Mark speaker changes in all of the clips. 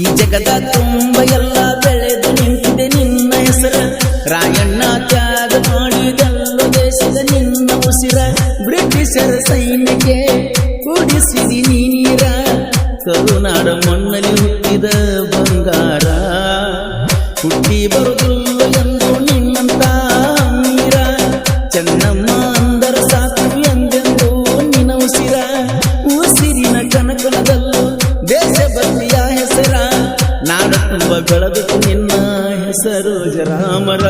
Speaker 1: ಈ ಜಗದ ತುಂಬ ಎಲ್ಲ ಬೆಳೆದು ನಿಂತಿದೆ ನಿನ್ನ ಹೆಸರ. ರಾಯಣ್ಣ ತ್ಯಾಗ ಮಾಡಿದಲ್ಲ ದೇಶದ ನಿನ್ನ ಉಸಿರ. ಬ್ರಿಟಿಷರ ಸೈನ್ಯಕ್ಕೆ ಕುಡಿಸಿದಿ ನೀರ. ಕರುನಾಡ ಮಣ್ಣಲ್ಲಿ ಹುಟ್ಟಿದ ಬಂಗಾರ. ಹುಟ್ಟಿ ಬರುವುದಿಲ್ಲ ಎಂದು ನಿನ್ನಂತ ಚೆನ್ನಮ್ಮ ಹೆಸರು ಜರಾಮರ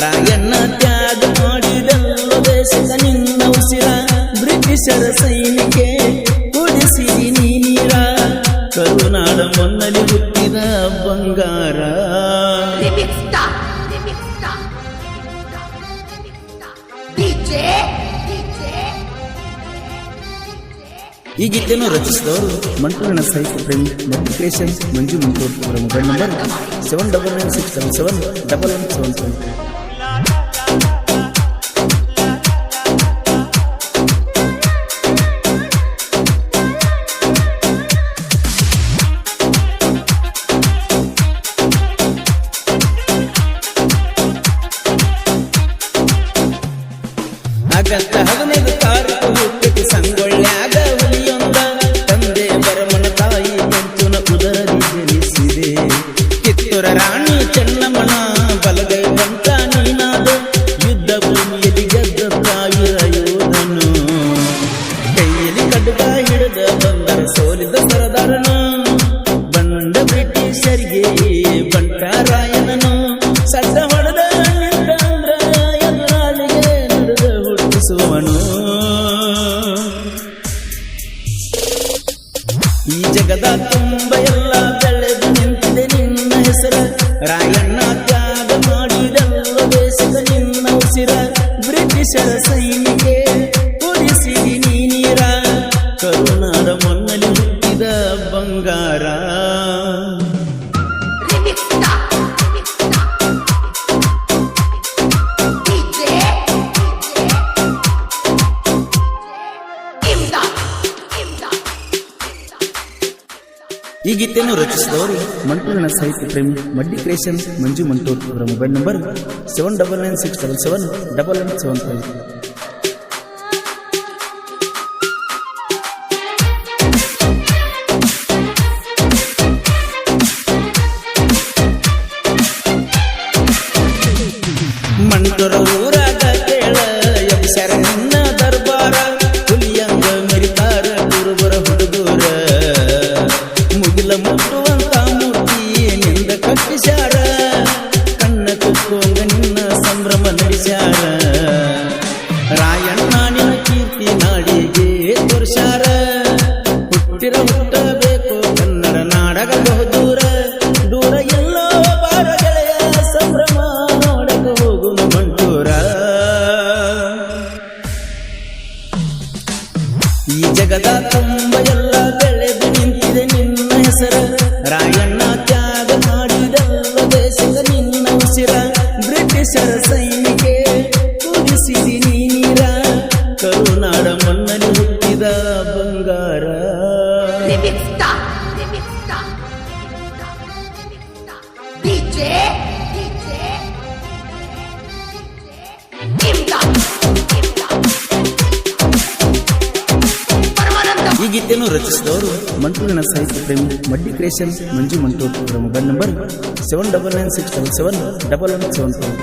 Speaker 1: ರಾಯಣ್ಣ ತ್ಯಾಗ ಮಾಡಿದಲ್ಲ ದೇಶದ ನಿನ್ನ ಉಸಿರ ಬ್ರಿಟಿಷರ ಸೈನಿಕೆ ಕುಡಿಸಿ ನೀರ ಕರುನಾಡ ಮೊನ್ನಲಿ ಹುಟ್ಟಿದ ಬಂಗಾರ. ಈ ಗೀತೆಯನ್ನು ರಚಿಸಿದವರು ಮಂಟೂರಿನ ಸಾಹಿತ್ಯ ಪ್ರೇಮಿ ಮತ್ತು ಮಂಜು ಮಂಟೂರ್ ಅವರ mobile number seven double nine six seven seven double one seven seven. ಹುಟ್ಟಿಸುವನು ಈ ಜಗದ ತುಂಬ ಎಲ್ಲ ಬೆಳೆದು ನಿಂತಿದೆ ನಿನ್ನ ಹೆಸರ. ರಾಯಣ್ಣ ತ್ಯಾಗ ಮಾಡಿದಲ್ಲ ದೇಶದ ನಿನ್ನ ಉಸಿರ. ಬ್ರಿಟಿಷರ ಸೈನಿಕೆ ಗೀತೆಯನ್ನು ರಚಿಸಿದವರು ಮಂಟೂರಿನ ಸಾಹಿತ್ಯ ಪ್ರೇಮಿ ಮಡ್ಡಿ ಕ್ರಿಯೇಷನ್ ಮಂಜು ಮಂಟೂರ್ ಅವರ mobile number seven double nine six double seven double nine seven five. Mantur ಬ್ರಿಟಿಷರ ಸೈನಿಕೆ ಕುದಿಸಿದಿ ನೀರ ಕರುನಾಡ ಮಣ್ಣಲ್ಲಿ ಹುಟ್ಟಿದ ಬಂಗಾರ
Speaker 2: Remix Star, Remix Star, Remix Star, DJ, DJ, DJ, Imdad, Imdad. ಪರಮಾನಂದ
Speaker 1: ಈ ಗೀತೆಯನ್ನು ರಚಿಸಿದವರು ಮಂಟೂರಿನ ಸಾಹಿತ್ಯ ಪ್ರೇಮಿ ಮಡ್ಡಿ ಕ್ರಿಯೇಷನ್ ಮಂಜು ಮಂಟೂರ್ ಅವರ mobile number seven double nine six double seven double one seven four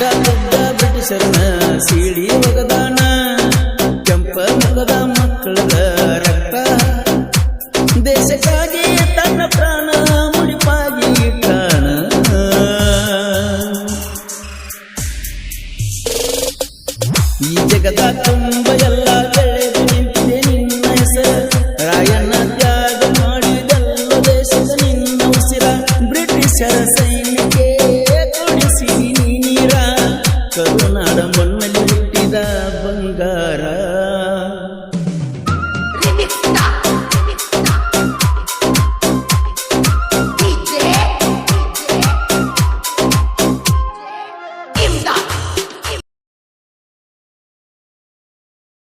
Speaker 1: ಅಡ್ಡ ದೊಡ್ಡ ಬ್ರಿಟಿಷರನ ಸೀಳಿ